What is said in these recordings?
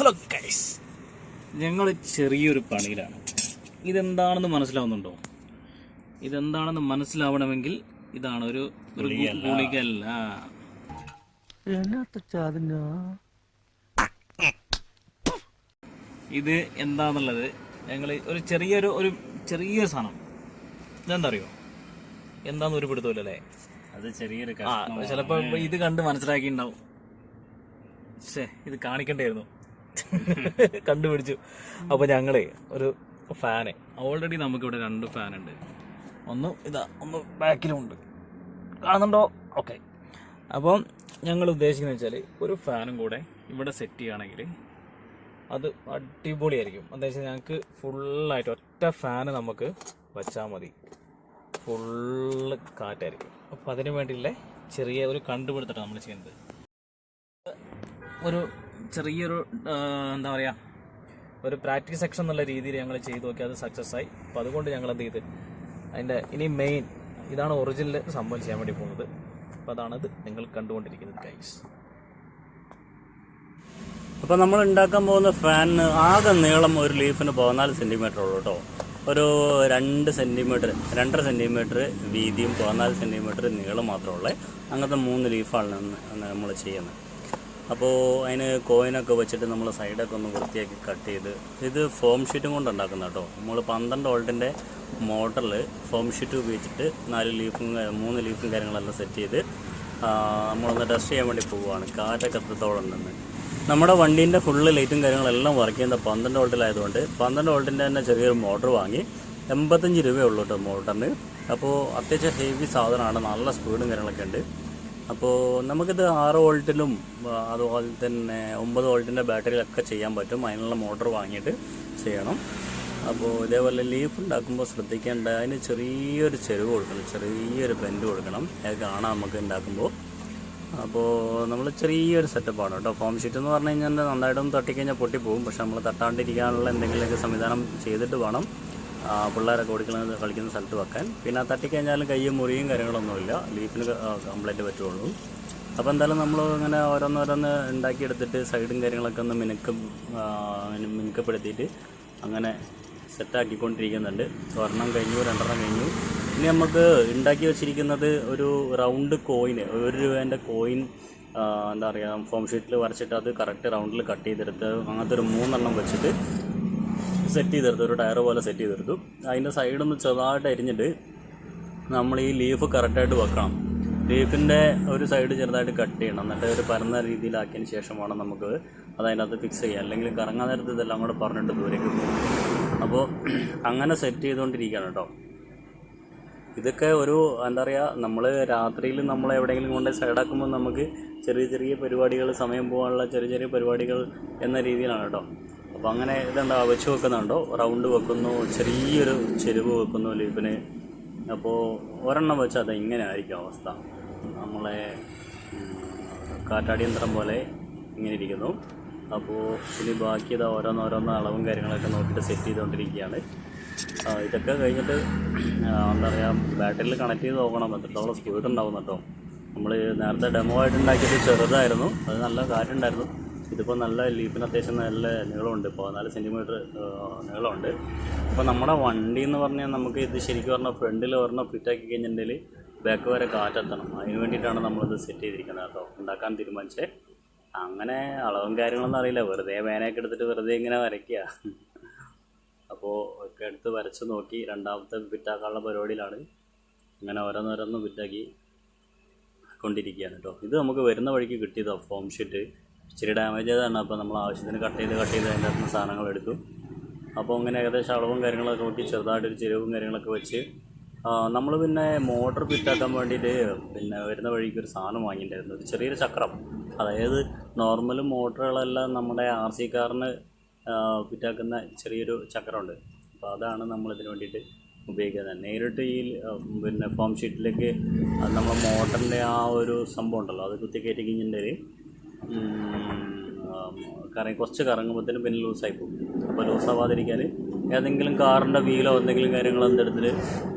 Hello guys ഞങ്ങൾ ചെറിയൊരു പണിയിലാണ്. ഇതെന്താണെന്ന് മനസ്സിലാവുന്നുണ്ടോ? ഇതെന്താണെന്ന് മനസ്സിലാവണമെങ്കിൽ ഇതാണ് ഒരു ഗുളികല്ല ഇത് എന്താന്നുള്ളത് ഞങ്ങൾ ഒരു ചെറിയൊരു ഒരു ചെറിയൊരു സാധനം. ഇതെന്താ അറിയോ എന്താന്ന് ഒരു പിടുത്തമില്ലല്ലേ? അത് ചെറിയൊരു ചിലപ്പോ ഇത് കണ്ട് മനസ്സിലാക്കിണ്ടാവും ശേ ഇത് കാണിക്കണ്ടായിരുന്നു കണ്ടുപിടിച്ചു. അപ്പൊ ഞങ്ങളെ ഒരു ഫാന്. ഓൾറെഡി നമുക്ക് ഇവിടെ രണ്ട് ഫാൻ ഉണ്ട് ഒന്ന് ഇതാ ഒന്ന് ബാക്കിലുമുണ്ട്. കാണുന്നുണ്ടോ? ഓക്കെ അപ്പം ഞങ്ങൾ ഉദ്ദേശിക്കുന്നത് വെച്ചാൽ ഒരു ഫാനും കൂടെ ഇവിടെ സെറ്റ് ചെയ്യുകയാണെങ്കിൽ അത് അടിപൊളിയായിരിക്കും. എന്താ വെച്ചാൽ ഞങ്ങൾക്ക് ഫുള്ളായിട്ട് ഒറ്റ ഫാന് നമുക്ക് വച്ചാൽ മതി. ഫുള്ള് കാറ്റായിരിക്കും. അപ്പം അതിന് വേണ്ടിയുള്ള ചെറിയ ഒരു കണ്ടുപിടുത്തിട്ടാണ് നമ്മൾ ചെയ്യുന്നത്. ഒരു ചെറിയൊരു എന്താ പറയുക ഒരു പ്രാക്ടീസ് സെക്ഷൻ എന്നുള്ള രീതിയിൽ ഞങ്ങൾ ചെയ്തു നോക്കി അത് സക്സസ് ആയി. അപ്പോൾ അതുകൊണ്ട് ഞങ്ങൾ എന്ത് ചെയ്ത് അതിന്റെ ഇനി മെയിൻ ഇതാണ് ഒറിജിനൽ സംഭവം ചെയ്യാൻ വേണ്ടി പോകുന്നത്. അപ്പോൾ അതാണത് നിങ്ങൾ കണ്ടുകൊണ്ടിരിക്കുന്നത് ഗൈസ് അപ്പോൾ നമ്മൾ ഉണ്ടാക്കാൻ പോകുന്ന ഫാനിന് ആകെ നീളം ഒരു ലീഫിന് പതിനാല് സെന്റിമീറ്റർ ഉള്ളൂ കേട്ടോ. ഒരു രണ്ട് സെന്റിമീറ്റർ രണ്ടര സെന്റിമീറ്റർ വീതിയും പതിനാല് സെന്റിമീറ്റർ നീളം മാത്രമുള്ള അങ്ങനത്തെ മൂന്ന് ലീഫാണ് നമ്മൾ ചെയ്യുന്നത്. അപ്പോൾ അതിന് കോയിനൊക്കെ വെച്ചിട്ട് നമ്മൾ സൈഡൊക്കെ ഒന്ന് വൃത്തിയാക്കി കട്ട് ചെയ്ത് ഇത് ഫോം ഷീറ്റും കൊണ്ട് ഉണ്ടാക്കുന്ന കേട്ടോ നമ്മൾ പന്ത്രണ്ട് വോൾട്ടിന്റെ മോട്ടറിൽ ഫോം ഷീറ്റ് ഉപയോഗിച്ചിട്ട് നാല് ലീഫും മൂന്ന് ലീഫും കാര്യങ്ങളെല്ലാം സെറ്റ് ചെയ്ത് നമ്മളൊന്ന് ടെസ്റ്റ് ചെയ്യാൻ വേണ്ടി പോവുകയാണ് കാറ്റൊക്കെ എത്രത്തോളം ഉണ്ടെന്ന്. നമ്മുടെ വണ്ടീന്റെ ഫുള്ള് ലൈറ്റും കാര്യങ്ങളെല്ലാം വർക്ക് ചെയ്യുന്ന പന്ത്രണ്ട് വോൾട്ടിലായതുകൊണ്ട് പന്ത്രണ്ട് വോൾട്ടിന്റെ തന്നെ ചെറിയൊരു മോട്ടർ വാങ്ങി എൺപത്തഞ്ച് രൂപയേ ഉള്ളൂ കേട്ടോ മോട്ടറിന് അപ്പോൾ അത്യാവശ്യം ഹെവി സാധനമാണ്. നല്ല സ്പീഡും കാര്യങ്ങളൊക്കെ ഉണ്ട്. അപ്പോൾ നമുക്കിത് ആറ് വോൾട്ടിലും അതുപോലെ തന്നെ ഒമ്പത് വോൾട്ടിന്റെ ബാറ്ററിയിലൊക്കെ ചെയ്യാൻ പറ്റും. അതിനുള്ള മോട്ടർ വാങ്ങിയിട്ട് ചെയ്യണം. അപ്പോൾ ഇതേപോലെ ലീഫ് ഉണ്ടാക്കുമ്പോൾ ശ്രദ്ധിക്കേണ്ട അതിന് ചെറിയൊരു ചെരുവ് കൊടുക്കണം. ചെറിയൊരു ബെൻഡ് കൊടുക്കണം. അത് കാണാം നമുക്ക് ഉണ്ടാക്കുമ്പോൾ. അപ്പോൾ നമ്മൾ ചെറിയൊരു സെറ്റപ്പാണ് കേട്ടോ. ഫോം ഷീറ്റ് എന്ന് പറഞ്ഞു കഴിഞ്ഞാൽ നന്നായിട്ടൊന്ന് തട്ടിക്കഴിഞ്ഞാൽ പൊട്ടിപ്പോകും പക്ഷെ നമ്മൾ തട്ടാണ്ടിരിക്കാനുള്ള എന്തെങ്കിലുമൊക്കെ സംവിധാനം ചെയ്തിട്ട് വേണം. പിള്ളേരൊക്കെ ഓടിക്കുന്നത് കളിക്കുന്ന സ്ഥലത്ത് വെക്കാൻ. പിന്നെ തട്ടിക്കഴിഞ്ഞാലും കയ്യും മുറിയും കാര്യങ്ങളൊന്നുമില്ല. ലീഫിന് കംപ്ലൈന്റ് പറ്റുള്ളൂ. അപ്പോൾ എന്തായാലും നമ്മൾ ഇങ്ങനെ ഓരോന്നോരോന്ന് ഉണ്ടാക്കിയെടുത്തിട്ട് സൈഡും കാര്യങ്ങളൊക്കെ ഒന്ന് മിനുക്കം മിനുക്കപ്പെടുത്തിയിട്ട് അങ്ങനെ സെറ്റാക്കിക്കൊണ്ടിരിക്കുന്നുണ്ട്. ഒരെണ്ണം കഴിഞ്ഞു രണ്ടെണ്ണം കഴിഞ്ഞു. ഇനി നമുക്ക് ഉണ്ടാക്കി വെച്ചിരിക്കുന്നത് ഒരു റൗണ്ട് കോയിന് ഒരു രൂപേന്റെ കോയിൻ എന്താ പറയുക ഫോം ഷീറ്റിൽ വരച്ചിട്ട് അത് കറക്റ്റ് റൗണ്ടിൽ കട്ട് ചെയ്തെടുത്ത് അങ്ങനത്തെ ഒരു മൂന്നെണ്ണം വെച്ചിട്ട് സെറ്റ് ചെയ്തെടുത്തു ഒരു ടയർ പോലെ സെറ്റ് ചെയ്തെടുത്തു. അതിന്റെ സൈഡൊന്ന് ചെറുതായിട്ട് അരിഞ്ഞിട്ട് നമ്മൾ ഈ ലീഫ് കറക്റ്റായിട്ട് വെക്കണം. ലീഫിന്റെ ഒരു സൈഡ് ചെറുതായിട്ട് കട്ട് ചെയ്യണം. എന്നിട്ട് ഒരു പരന്ന രീതിയിലാക്കിയതിന് ശേഷം വേണം നമുക്ക് അത് അതിനകത്ത് ഫിക്സ് ചെയ്യാം അല്ലെങ്കിൽ കറങ്ങാൻ നേരത്ത് ഇതെല്ലാം കൂടെ പറഞ്ഞിട്ട് ദൂരേക്ക് പോകും. അപ്പോൾ അങ്ങനെ സെറ്റ് ചെയ്തുകൊണ്ടിരിക്കുകയാണ് കേട്ടോ. ഇതൊക്കെ ഒരു എന്താ പറയുക നമ്മൾ രാത്രിയിൽ നമ്മൾ എവിടെയെങ്കിലും കൊണ്ട് സൈഡാക്കുമ്പോൾ നമുക്ക് ചെറിയ ചെറിയ പരിപാടികൾ സമയം പോകാനുള്ള ചെറിയ ചെറിയ പരിപാടികൾ എന്ന രീതിയിലാണ് കേട്ടോ. അപ്പോൾ അങ്ങനെ ഇതുണ്ടോ വെച്ച് വെക്കുന്നുണ്ടോ? റൗണ്ട് വെക്കുന്നു ചെറിയൊരു ചെരുവ് വെക്കുന്നു ലീഫിന്. അപ്പോൾ ഒരെണ്ണം വെച്ചാൽ അത് ഇങ്ങനെ ആയിരിക്കും അവസ്ഥ. നമ്മളെ കാറ്റാടിയന്ത്രം പോലെ ഇങ്ങനെ ഇരിക്കുന്നു. അപ്പോൾ ഇനി ബാക്കി ഇത് ഓരോന്നോരോന്ന് അളവും കാര്യങ്ങളൊക്കെ നോക്കിയിട്ട് സെറ്റ് ചെയ്തുകൊണ്ടിരിക്കുകയാണ്. ഇതൊക്കെ കഴിഞ്ഞിട്ട് എന്താ പറയുക ബാറ്ററിയിൽ കണക്ട് ചെയ്ത് നോക്കണം. എത്രത്തോളം സ്പീഡ് ഉണ്ടാവും കേട്ടോ നമ്മൾ നേരത്തെ ഡെമോ ആയിട്ട് ഉണ്ടാക്കിയത് ചെറുതായിരുന്നു. അത് നല്ല കാറ്റുണ്ടായിരുന്നു. ഇതിപ്പോൾ നല്ല ലീപ്പിന് അത്യാവശ്യം നല്ല നീളമുണ്ട്. പതിനാല് സെന്റിമീറ്റർ നീളമുണ്ട്. അപ്പോൾ നമ്മുടെ വണ്ടി എന്ന് പറഞ്ഞാൽ നമുക്ക് ഇത് ശരിക്കും പറഞ്ഞാൽ ഫ്രണ്ടിൽ ഒരെണ്ണം ഫിറ്റാക്കി കഴിഞ്ഞിട്ടുണ്ടെങ്കിൽ ബാക്ക് വരെ കാറ്റെത്തണം. അതിന് വേണ്ടിയിട്ടാണ് നമ്മളിത് സെറ്റ് ചെയ്തിരിക്കുന്നത് കേട്ടോ. ഉണ്ടാക്കാൻ തീരുമാനിച്ചേ. അങ്ങനെ അളവും കാര്യങ്ങളൊന്നും അറിയില്ല. വെറുതെ വേനയൊക്കെ എടുത്തിട്ട് വെറുതെ ഇങ്ങനെ വരയ്ക്കുക അപ്പോൾ ഒക്കെ എടുത്ത് വരച്ച് നോക്കി രണ്ടാമത്തെ ഫിറ്റാക്കാനുള്ള പരിപാടിയിലാണ്. അങ്ങനെ ഓരോന്നോരോന്ന് ഫിറ്റാക്കി കൊണ്ടിരിക്കുകയാണ് കേട്ടോ. ഇത് നമുക്ക് വരുന്ന വഴിക്ക് കിട്ടിയതാണ് ഫോം ഷീറ്റ് ഇച്ചിരി ഡാമേജ് ചെയ്തതാണ്. അപ്പോൾ നമ്മൾ ആവശ്യത്തിന് കട്ട് ചെയ്ത് കട്ട് ചെയ്ത് അതിന്റെ അകത്ത് സാധനങ്ങൾ എടുക്കും അപ്പോൾ അങ്ങനെ ഏകദേശം അളവും കാര്യങ്ങളൊക്കെ നോക്കി ചെറുതായിട്ടൊരു ചെരുവും കാര്യങ്ങളൊക്കെ വെച്ച് നമ്മൾ പിന്നെ മോട്ടർ ഫിറ്റാക്കാൻ വേണ്ടിയിട്ട് പിന്നെ വരുന്ന വഴിക്ക് ഒരു സാധനം വാങ്ങിയിട്ടുണ്ടായിരുന്നു. ഒരു ചെറിയൊരു ചക്രം. അതായത് നോർമൽ മോട്ടറുകളെല്ലാം നമ്മുടെ ആർ സി കാറിന് ഫിറ്റാക്കുന്ന ചെറിയൊരു ചക്രമുണ്ട്. അപ്പോൾ അതാണ് നമ്മളിതിന് വേണ്ടിയിട്ട് ഉപയോഗിക്കുന്നത് നേരിട്ട് ഈ പിന്നെ ഫോം ഷീറ്റിലേക്ക് നമ്മൾ മോട്ടറിന്റെ ആ ഒരു സംഭവം ഉണ്ടല്ലോ അത് കുത്തി കയറ്റി കഴിഞ്ഞിട്ടുണ്ടെങ്കിൽ കറങ്ങി കുറച്ച് കറങ്ങുമ്പോഴത്തേനും പിന്നെ ലൂസായി പോകും അപ്പോൾ ലൂസാവാതിരിക്കാൻ ഏതെങ്കിലും കാറിന്റെ വീലോ എന്തെങ്കിലും കാര്യങ്ങളോ എന്തെടുത്തിട്ട്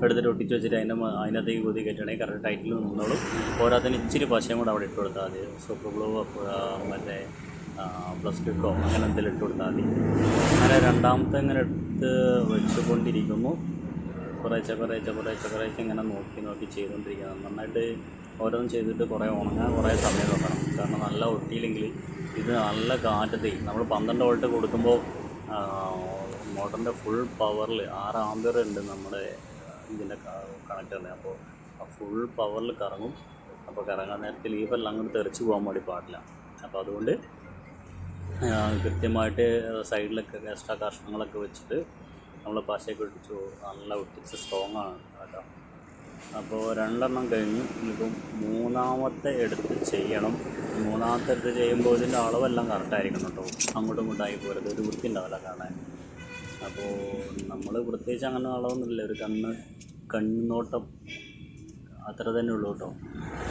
എടുത്തിട്ട് ഒട്ടിച്ച് വെച്ചിട്ട് അതിന്റെ അതിനകത്തേക്ക് കുതി കയറ്റുകയാണെങ്കിൽ കറക്റ്റ് ടൈറ്റിൽ നിന്നോളും. പോരാത്തതിന് ഇച്ചിരി പശയും കൂടെ അവിടെ ഇട്ട് കൊടുത്താൽ മതി. സൂപ്പർ ഗ്ലൂ മറ്റേ പ്ലസ് കിട്ടോ അങ്ങനെ എന്തെങ്കിലും ഇട്ട് കൊടുത്താൽ മതി. അങ്ങനെ രണ്ടാമത്തെ ഇങ്ങനെ എടുത്ത് വെച്ചുകൊണ്ടിരിക്കുന്നു കുറേശ്ശെ കുറേശ്ശെ കുറേശ്ശെ കുറേശ്ശെ ഇങ്ങനെ നോക്കി നോക്കി ചെയ്തുകൊണ്ടിരിക്കുന്നത് നന്നായിട്ട് ഓരോന്നും ചെയ്തിട്ട് കുറേ ഉണങ്ങാൻ കുറേ സമയം വെക്കണം. കാരണം നല്ല ഒട്ടിയില്ലെങ്കിൽ ഇത് നല്ല കാറ്റത്തെ നമ്മൾ പന്ത്രണ്ട് വോൾട്ട് കൊടുക്കുമ്പോൾ മോട്ടറിന്റെ ഫുൾ പവറിൽ ആറ് ആമ്പിയർ ഉണ്ട് നമ്മുടെ ഇതിന്റെ കണക്ടറിന് അപ്പോൾ ആ ഫുൾ പവറിൽ കറങ്ങും. അപ്പോൾ കറങ്ങാൻ നേരത്തെ ലീഫെല്ലാം അങ്ങോട്ട് തെറിച്ച് പോകാൻ വേണ്ടി പാടില്ല. അപ്പോൾ അതുകൊണ്ട് കൃത്യമായിട്ട് സൈഡിലൊക്കെ എക്സ്ട്രാ കഷ്ണങ്ങളൊക്കെ വെച്ചിട്ട് നമ്മൾ പശയൊക്കെ ഒട്ടിച്ചു നല്ല ഒട്ടിച്ച് സ്ട്രോങ് ആണ് കേട്ടോ. അപ്പോൾ രണ്ടെണ്ണം കഴിഞ്ഞു. ഇനിയിപ്പം മൂന്നാമത്തെ എടുത്ത് ചെയ്യണം. മൂന്നാമത്തെ എടുത്ത് ചെയ്യുമ്പോൾ ഇതിന്റെ അളവെല്ലാം കറക്റ്റായിരിക്കണം കേട്ടോ. അങ്ങോട്ടും ഇങ്ങോട്ടായി പോരുത്. ഒരു വൃത്തി ഉണ്ടാവില്ല കാണാൻ. അപ്പോൾ നമ്മൾ പ്രത്യേകിച്ച് അങ്ങനെ അളവൊന്നുമില്ല. ഒരു കണ്ണ് കണ്ണോട്ടം അത്ര തന്നെ ഉള്ളൂ കേട്ടോ.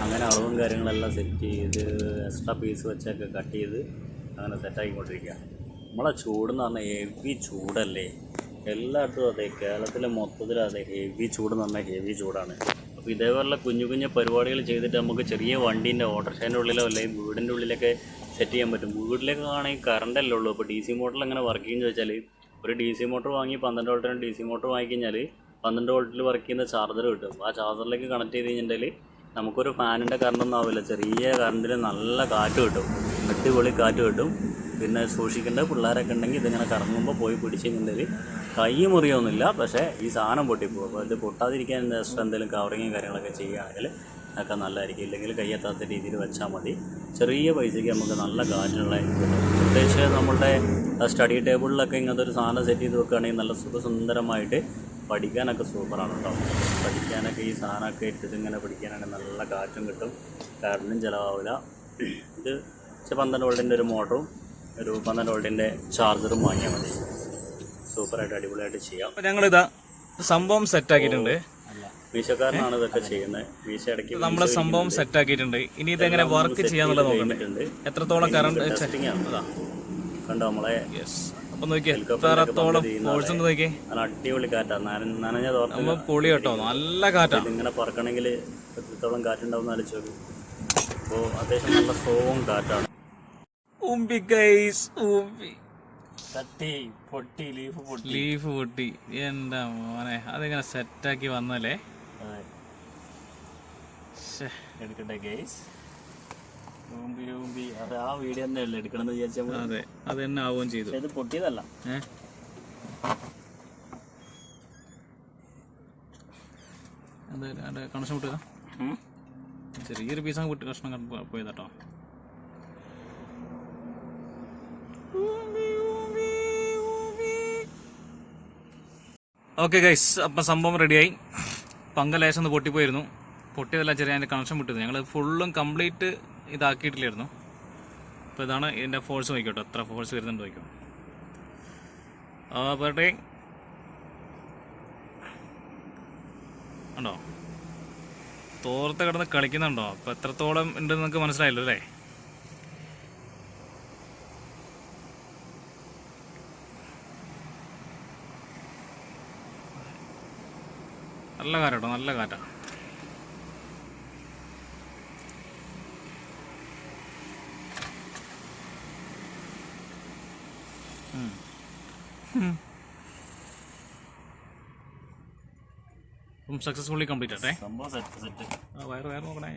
അങ്ങനെ അളവും കാര്യങ്ങളെല്ലാം സെറ്റ് ചെയ്ത് എക്സ്ട്രാ പീസ് വെച്ചൊക്കെ കട്ട് ചെയ്ത് അങ്ങനെ സെറ്റാക്കിക്കൊണ്ടിരിക്കുക നമ്മളെ ചൂടെന്ന് പറഞ്ഞാൽ ഹെവി ചൂടല്ലേ? എല്ലായിടത്തും അതെ കേരളത്തിലെ മൊത്തത്തിൽ അതെ ഹെവി ചൂട് എന്ന് പറഞ്ഞാൽ ഹെവി ചൂടാണ്. അപ്പോൾ ഇതേപോലുള്ള കുഞ്ഞു കുഞ്ഞു പരിപാടികൾ ചെയ്തിട്ട് നമുക്ക് ചെറിയ വണ്ടീന്റെ ഓട്ടർഷേന്റെ ഉള്ളിലോ അല്ലെങ്കിൽ വീടിന്റെ ഉള്ളിലൊക്കെ സെറ്റ് ചെയ്യാൻ പറ്റും. വീട്ടിലേക്ക് ആണെങ്കിൽ കറണ്ടല്ലേ ഉള്ളൂ. അപ്പോൾ ഡി സി മോട്ടറിൽ എങ്ങനെ വർക്ക് ചെയ്യുന്നത് വെച്ചാൽ ഒരു ഡി സി മോട്ടർ വാങ്ങി പന്ത്രണ്ട് വോൾട്ടിന് ഡി സി മോട്ടർ വാങ്ങിക്കഴിഞ്ഞാൽ പന്ത്രണ്ട് വോൾട്ടിൽ വർക്ക് ചെയ്യുന്ന ചാർജർ കിട്ടും. ആ ചാർജറിലേക്ക് കണക്ട് ചെയ്ത് കഴിഞ്ഞിട്ടുണ്ടെങ്കിൽ നമുക്കൊരു ഫാനിന്റെ കറണ്ടൊന്നും ആവില്ല. ചെറിയ കറണ്ടിൽ നല്ല കാറ്റ് കിട്ടും. അടിപൊളി കാറ്റ് കിട്ടും. പിന്നെ സൂക്ഷിക്കേണ്ട പിള്ളേരൊക്കെ ഉണ്ടെങ്കിൽ ഇതിങ്ങനെ കറങ്ങുമ്പോൾ പോയി പിടിച്ച് കഴിഞ്ഞിട്ടുണ്ടെങ്കിൽ കൈ മുറിയൊന്നുമില്ല. പക്ഷേ ഈ സാധനം പൊട്ടിപ്പോകും അപ്പോൾ ഇത് പൊട്ടാതിരിക്കാൻ എക്സ്ട്രാ എന്തെങ്കിലും കവറിങ്ങും കാര്യങ്ങളൊക്കെ ചെയ്യുകയാണെങ്കിൽ ഒക്കെ നല്ലതായിരിക്കും. ഇല്ലെങ്കിൽ കയ്യെത്താത്ത രീതിയിൽ വെച്ചാൽ മതി. ചെറിയ പൈസയ്ക്ക് നമുക്ക് നല്ല കാറ്റുള്ള പ്രത്യേകിച്ച് നമ്മളുടെ സ്റ്റഡി ടേബിളിലൊക്കെ ഇങ്ങനത്തെ ഒരു സാധനം സെറ്റ് ചെയ്ത് വെക്കുകയാണെങ്കിൽ നല്ല സുഖസുന്ദരമായിട്ട് പഠിക്കാനൊക്കെ സൂപ്പറാണ് കേട്ടോ പഠിക്കാനൊക്കെ ഈ സാധനമൊക്കെ ഇട്ടിട്ട് ഇങ്ങനെ പഠിക്കാനാണെങ്കിൽ നല്ല കാറ്റും കിട്ടും. കറണ്ടും ചിലവാവില്ല. ഇത് പന്ത്രണ്ട് വോൾട്ടിന്റെ ഒരു മോട്ടറും ഒരു പന്ത്രണ്ട് വോൾട്ടിന്റെ ചാർജറും വാങ്ങിയാൽ മതി. സൂപ്പറായിട്ട് അടിപൊളിയായിട്ട് ചെയ്യാം. ഞങ്ങളിതാ സംഭവം സെറ്റ് ആക്കിയിട്ടുണ്ട്. വീശക്കാരനാണ് ഇതൊക്കെ ചെയ്യുന്നത് വീശ ഇടയ്ക്ക് നമ്മളെ സംഭവം സെറ്റാക്കിയിട്ടുണ്ട് ഇനി ഇതെങ്ങനെ വർക്ക് ചെയ്യാന്നുള്ളത് നോക്കണ്ടേ എത്രത്തോളം കറണ്ട് കണ്ടോ നമ്മളെ? അപ്പൊ നോക്കിയേ എത്രത്തോളം ഫോഴ്സ് ഉണ്ട് നോക്കിയേ. നല്ല അടിപൊളി കാറ്റാ. നന നനഞ്ഞ തോർത്ത് പൊളി കേട്ടോ. നല്ല കാറ്റാ. ഇങ്ങനെ പറക്കണെങ്കിൽ എത്രത്തോളം കാറ്റുണ്ടാവും എന്ന് ആലോചിച്ച് അപ്പോൾ അത്യാവശ്യം നല്ല സ്ട്രോങ് കാറ്റാണ്. ഉമ്പി ഗൈസ് ഉമ്പി. തട്ടി പൊട്ടി ലീഫ് പൊട്ടി. ലീഫ് പൊട്ടി. എന്താ മോനെ? അതിങ്ങനെ സെറ്റാക്കി വന്നല്ലേ. എടുക്കട്ടെ ഗൈസ് ഊമ്പി ഊമ്പി അത് ആ വീഡിയോ തന്നെ അല്ലേ എടുക്കണമെന്ന് വിചാരിച്ചാൽ മതി. അതെ. അത് തന്നെ ആവുകയും ചെയ്തു. ഇത് പൊട്ടിയതല്ല. കണക്ഷൻ വിട്ടുക. ചെറിയൊരു പീസ് വിട്ട് കഷ്ണം പോയതാട്ടോ. ഓക്കെ ഗൈസ് അപ്പം സംഭവം റെഡിയായി പങ്ക ലേശം ഒന്ന് പൊട്ടിപ്പോയിരുന്നു. പൊട്ടിയതെല്ലാം ചെറിയ അതിന്റെ കണക്ഷൻ വിട്ടിരുന്നു. ഞങ്ങൾ ഫുള്ളും കംപ്ലീറ്റ് ഇതാക്കിയിട്ടില്ലായിരുന്നു. അപ്പോൾ ഇതാണ് ഇതിന്റെ ഫോഴ്സ് നോക്കിക്കോട്ടോ. എത്ര ഫോഴ്സ് വരുന്നുണ്ട് നോക്കിക്കോ. പറട്ടെ ഉണ്ടോ? തോർത്ത് കിടന്ന് കളിക്കുന്നുണ്ടോ? അപ്പോൾ എത്രത്തോളം ഉണ്ടെന്ന് നിങ്ങൾക്ക് മനസ്സിലായല്ലോ അല്ലേ? നല്ല കാറ്റാട്ടോ നല്ല കാറ്റാ. സക്സസ്ഫുള്ളി കംപ്ലീറ്റ് ആട്ടെ. സംഭവം സെറ്റ് സെറ്റ് ആ വയറ് വയറ് നോക്കണേ.